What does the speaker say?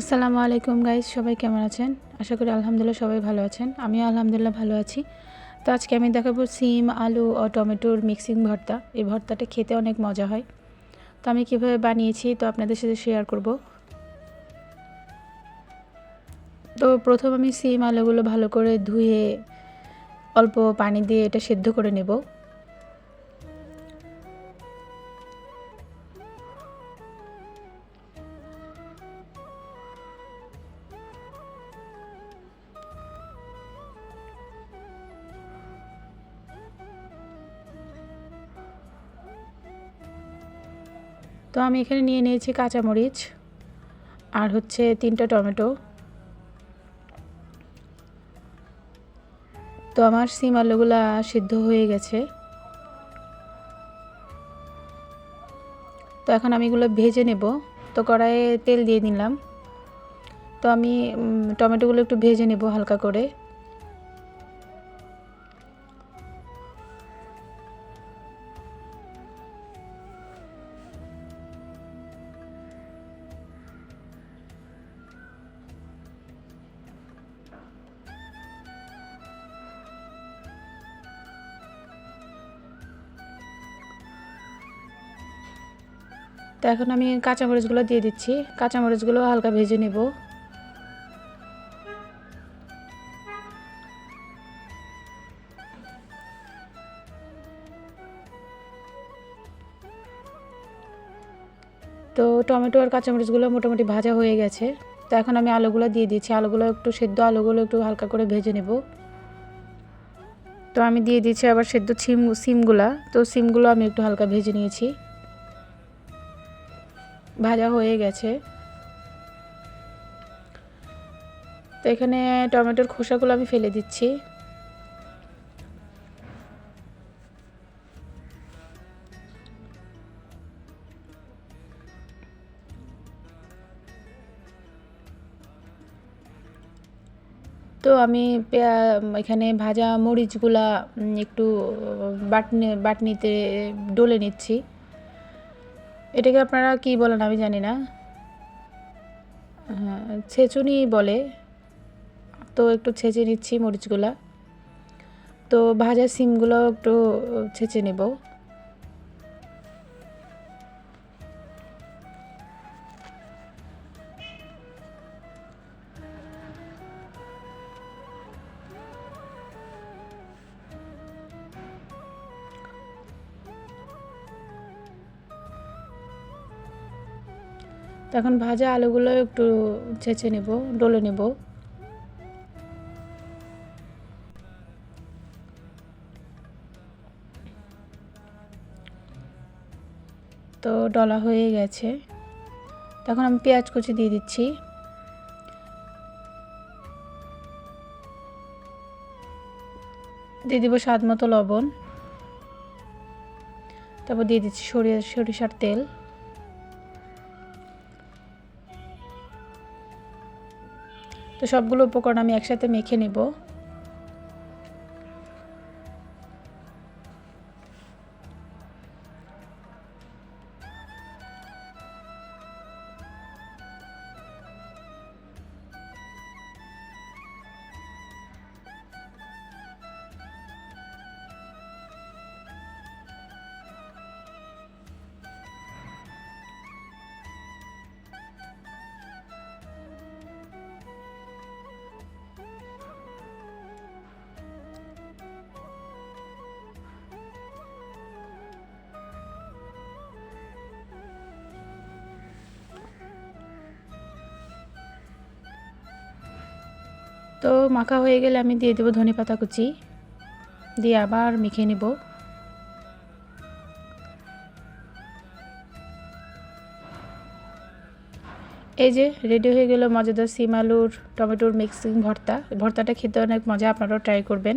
আসসালামু আলাইকুম গাইজ সবাই কেমন আছেন? আশা করি আলহামদুলিল্লাহ সবাই ভালো আছেন। আমিও আলহামদুলিল্লাহ ভালো আছি। তো আজকে আমি দেখাবো সিম, আলু ও টমেটোর মিক্সিং ভর্তা। এই ভর্তাটা খেতে অনেক মজা হয়। তো আমি কীভাবে বানিয়েছি তো আপনাদের সাথে শেয়ার করব। তো প্রথম আমি সিম, আলুগুলো ভালো করে ধুয়ে অল্প পানি দিয়ে এটা সেদ্ধ করে নেব। তো আমি এখানে নিয়ে নিয়েছি কাঁচামরিচ আর হচ্ছে তিনটা টমেটো। তো আমার সিম আলুগুলা সিদ্ধ হয়ে গেছে। তো এখন আমি এগুলো ভেজে নেব। তো কড়াইয়ে তেল দিয়ে নিলাম। তো আমি টমেটোগুলো একটু ভেজে নেব হালকা করে। তো এখন আমি কাঁচামরিচগুলো দিয়ে দিচ্ছি। কাঁচামরিচগুলো হালকা ভেজে নেব। তো টমেটো আর কাঁচামরিচগুলো মোটামুটি ভাজা হয়ে গেছে। তো এখন আমি আলুগুলো দিয়ে দিচ্ছি। আলুগুলো একটু সেদ্ধ, আলুগুলো একটু হালকা করে ভেজে নেব। তো আমি দিয়ে দিচ্ছি আবার সেদ্ধ সিম সিমগুলা। তো সিমগুলো আমি একটু হালকা ভেজে নিয়েছি। ভাজা হয়ে গেছে। তো এখানে টমেটোর খোসাগুলো আমি ফেলে দিচ্ছি। তো আমি এখানে ভাজা মরিচগুলা একটু বাটনি, বাটনিতে ডলে নিচ্ছি। এটাকে আপনারা কি বলেন আমি জানি না। হ্যাঁ ছেঁচুনি বলে। তো একটু ছেঁচে নিচ্ছি মরিচগুলা। তো ভাজা সিমগুলো একটু ছেঁচে নেব। তখন ভাজা আলুগুলো একটু ছেঁচে নেব, ডলে নেব। তো ডলা হয়ে গেছে। তখন আমি পেঁয়াজ কুচি দিয়ে দিচ্ছি। দিয়ে দিব স্বাদ মতো লবণ। তারপর দিয়ে দিচ্ছি সরিষার তেল। তো সবগুলো উপকরণ আমি একসাথে মেখে নেব। তো মাখা হয়ে গেলে আমি দিয়ে দেবো ধনে পাতা কুচি। দিয়ে আবার মেখে নেব। এই যে রেডি হয়ে গেল মজাদার সিম আলুর, টমেটোর মিক্সিং ভর্তা। ভর্তাটা খেতে অনেক মজা, আপনারাও ট্রাই করবেন।